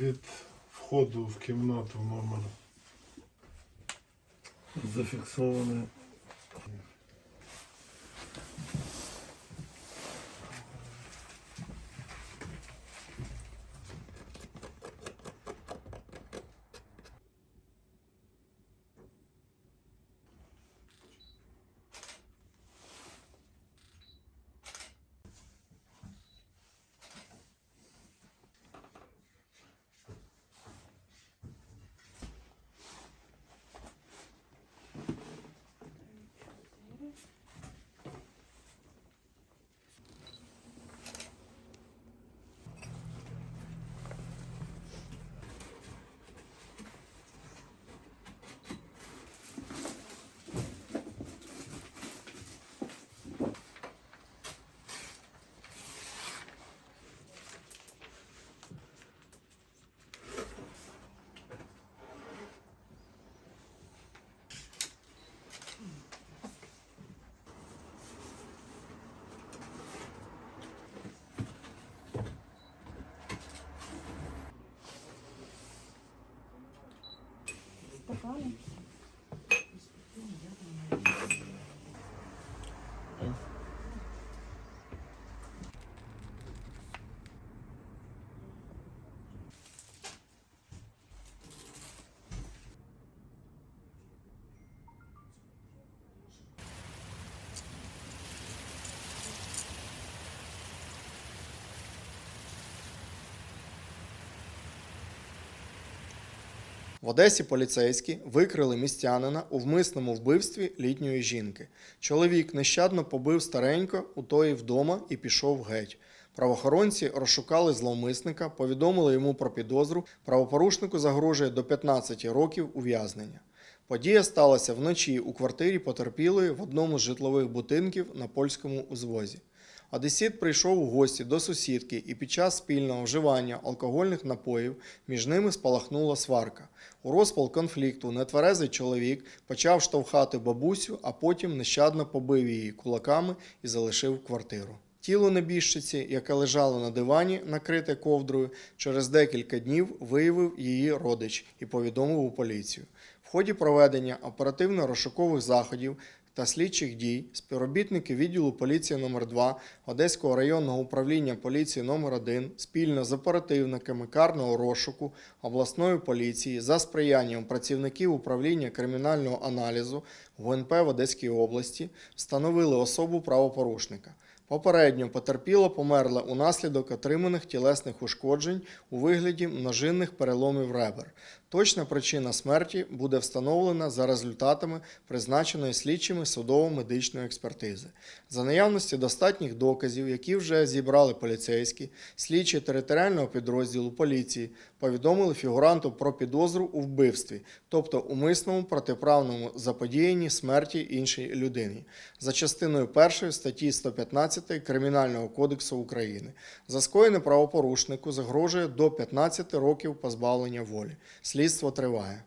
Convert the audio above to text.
від входу в кімнату номер зафіксоване. Стакани. В Одесі поліцейські викрили містянина у вмисному вбивстві літньої жінки. Чоловік нещадно побив старенько у тої вдома і пішов геть. Правоохоронці розшукали зловмисника, повідомили йому про підозру. Правопорушнику загрожує до 15 років ув'язнення. Подія сталася вночі у квартирі потерпілої в одному з житлових будинків на польському узвозі. Одесіт прийшов у гості до сусідки, і під час спільного вживання алкогольних напоїв між ними спалахнула сварка. У розпал конфлікту нетверезий чоловік почав штовхати бабусю, а потім нещадно побив її кулаками і залишив квартиру. Тіло небіжчиці, яке лежало на дивані, накрите ковдрою, через декілька днів виявив її родич і повідомив у поліцію. В ході проведення оперативно-розшукових заходів та слідчих дій співробітники відділу поліції номер 2 Одеського районного управління поліції номер 1 спільно з оперативниками карного розшуку обласної поліції за сприянням працівників управління кримінального аналізу ГУНП в Одеській області встановили особу правопорушника. Попередньо потерпіла померла унаслідок отриманих тілесних ушкоджень у вигляді множинних переломів ребер. Точна причина смерті буде встановлена за результатами призначеної слідчими судово-медичної експертизи. За наявності достатніх доказів, які вже зібрали поліцейські, слідчі територіального підрозділу поліції повідомили фігуранту про підозру у вбивстві, тобто умисному протиправному заподіянні смерті іншій людині, за частиною 1 статті 115 Кримінального кодексу України. За скоєне правопорушнику загрожує до 15 років позбавлення волі. Слідство триває.